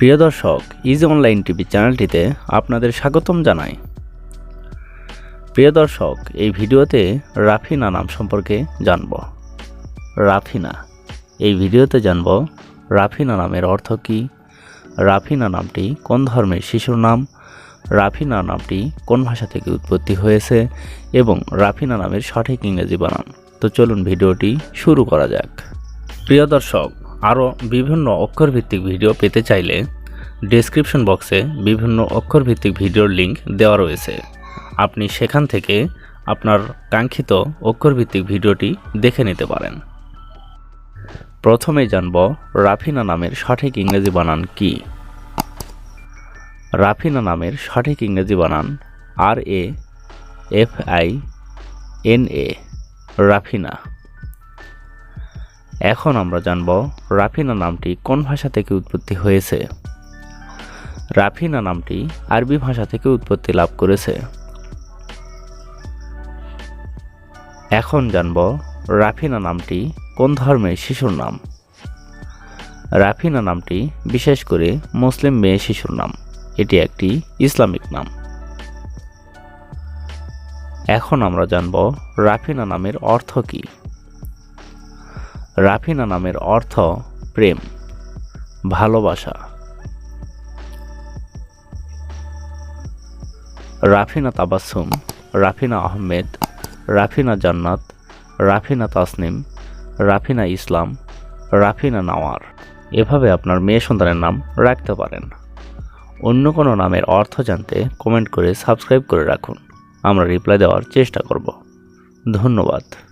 প্রিয় দর্শক is online TV চ্যানেলটিতে আপনাদের স্বাগতম জানাই। প্রিয় দর্শক, এই ভিডিওতে রাফিনা নাম সম্পর্কে জানব। রাফিনা, এই ভিডিওতে জানব রাফিনা নামের অর্থ কী, রাফিনা নামটি কোন ধর্মের শিশুর নাম, রাফিনা নামটি কোন ভাষা থেকে উৎপত্তি হয়েছে, এবং রাফিনা নামের সঠিক ইংরেজি বানান। তো চলুন ভিডিওটি শুরু করা যাক। প্রিয় দর্শক আরও বিভিন্ন অক্ষরভিত্তিক ভিডিও পেতে চাইলে ডেসক্রিপশন বক্সে বিভিন্ন অক্ষরভিত্তিক ভিডিওর লিঙ্ক দেওয়া রয়েছে। আপনি সেখান থেকে আপনার কাঙ্ক্ষিত অক্ষরভিত্তিক ভিডিওটি দেখে নিতে পারেন। প্রথমে জানব রাফিনা নামের সঠিক ইংরেজি বানান কি। রাফিনা নামের সঠিক ইংরেজি বানান আর A F I N A Rafina. এখন আমরা জানব রাফিনা নামটি কোন ভাষা থেকে উৎপত্তি হয়েছে। রাফিনা নামটি আরবি ভাষা থেকে উৎপত্তি লাভ করেছে। এখন জানব রাফিনা নামটি কোন ধর্মের শিশুর নাম। রাফিনা নামটি বিশেষ করে মুসলিম মেয়ে শিশুর নাম। এটি একটি ইসলামিক নাম। এখন আমরা জানব রাফিনা নামের অর্থ কী। রাফিনা নামের অর্থ প্রেম, ভালোবাসা। রাফিনা তাবাসুম রাফিনা আহমেদ, রাফিনা জান্নাত, রাফিনা তাসনিম, রাফিনা ইসলাম, রাফিনা নাওয়ার। এভাবে আপনার মেয়ে সন্তানের নাম রাখতে পারেন। অন্য কোনো নামের অর্থ জানতে কমেন্ট করে সাবস্ক্রাইব করে রাখুন। আমরা রিপ্লাই দেওয়ার চেষ্টা করব। ধন্যবাদ।